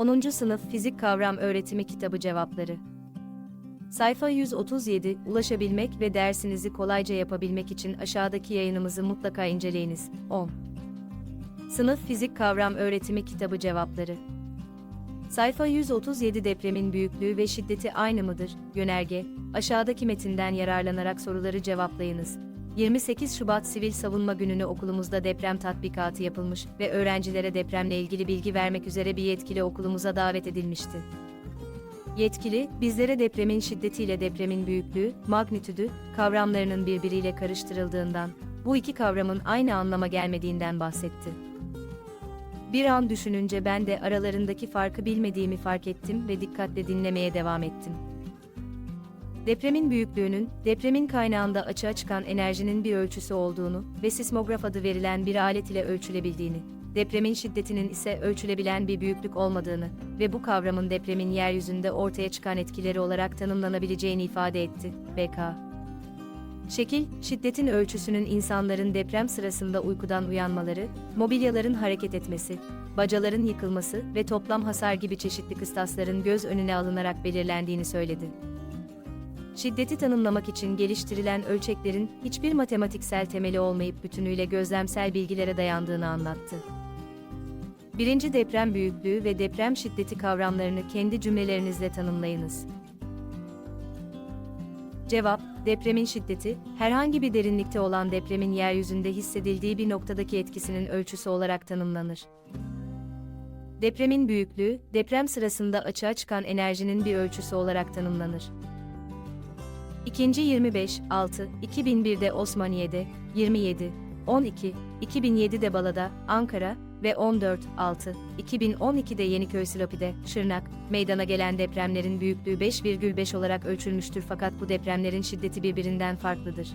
10. Sınıf Fizik Kavram Öğretimi Kitabı Cevapları Sayfa 137 Ulaşabilmek ve dersinizi kolayca yapabilmek için aşağıdaki yayınımızı mutlaka inceleyiniz. 10. Sınıf Fizik Kavram Öğretimi Kitabı Cevapları Sayfa 137 Depremin büyüklüğü ve şiddeti aynı mıdır? Yönerge, aşağıdaki metinden yararlanarak soruları cevaplayınız. 28 Şubat Sivil Savunma Günü'nü okulumuzda deprem tatbikatı yapılmış ve öğrencilere depremle ilgili bilgi vermek üzere bir yetkili okulumuza davet edilmişti. Yetkili, bizlere depremin şiddetiyle depremin büyüklüğü, magnitüdü, kavramlarının birbiriyle karıştırıldığından, bu iki kavramın aynı anlama gelmediğinden bahsetti. Bir an düşününce ben de aralarındaki farkı bilmediğimi fark ettim ve dikkatle dinlemeye devam ettim. Depremin büyüklüğünün, depremin kaynağında açığa çıkan enerjinin bir ölçüsü olduğunu ve sismograf adı verilen bir alet ile ölçülebildiğini, depremin şiddetinin ise ölçülebilen bir büyüklük olmadığını ve bu kavramın depremin yeryüzünde ortaya çıkan etkileri olarak tanımlanabileceğini ifade etti. BK Şekil, şiddetin ölçüsünün insanların deprem sırasında uykudan uyanmaları, mobilyaların hareket etmesi, bacaların yıkılması ve toplam hasar gibi çeşitli kıstasların göz önüne alınarak belirlendiğini söyledi. Şiddeti tanımlamak için geliştirilen ölçeklerin hiçbir matematiksel temeli olmayıp bütünüyle gözlemsel bilgilere dayandığını anlattı. Birinci deprem büyüklüğü ve deprem şiddeti kavramlarını kendi cümlelerinizle tanımlayınız. Cevap, depremin şiddeti, herhangi bir derinlikte olan depremin yeryüzünde hissedildiği bir noktadaki etkisinin ölçüsü olarak tanımlanır. Depremin büyüklüğü, deprem sırasında açığa çıkan enerjinin bir ölçüsü olarak tanımlanır. İkinci 25, 6, 2001'de Osmaniye'de, 27, 12, 2007'de Bala'da, Ankara ve 14, 6, 2012'de Yeniköy Silopi'de, Şırnak, meydana gelen depremlerin büyüklüğü 5,5 olarak ölçülmüştür fakat bu depremlerin şiddeti birbirinden farklıdır.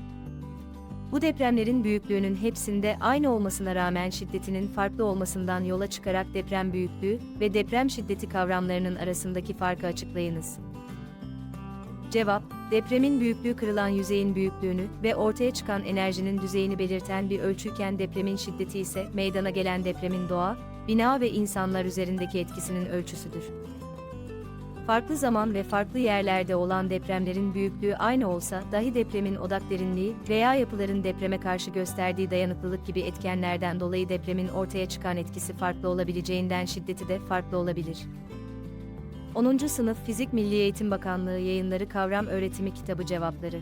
Bu depremlerin büyüklüğünün hepsinde aynı olmasına rağmen şiddetinin farklı olmasından yola çıkarak deprem büyüklüğü ve deprem şiddeti kavramlarının arasındaki farkı açıklayınız. Cevap, depremin büyüklüğü kırılan yüzeyin büyüklüğünü ve ortaya çıkan enerjinin düzeyini belirten bir ölçüyken depremin şiddeti ise meydana gelen depremin doğa, bina ve insanlar üzerindeki etkisinin ölçüsüdür. Farklı zaman ve farklı yerlerde olan depremlerin büyüklüğü aynı olsa dahi depremin odak derinliği veya yapıların depreme karşı gösterdiği dayanıklılık gibi etkenlerden dolayı depremin ortaya çıkan etkisi farklı olabileceğinden şiddeti de farklı olabilir. 10. Sınıf Fizik Milli Eğitim Bakanlığı Yayınları Kavram Öğretimi Kitabı Cevapları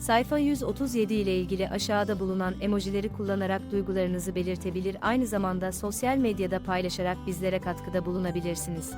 Sayfa 137 ile ilgili aşağıda bulunan emojileri kullanarak duygularınızı belirtebilir aynı zamanda sosyal medyada paylaşarak bizlere katkıda bulunabilirsiniz.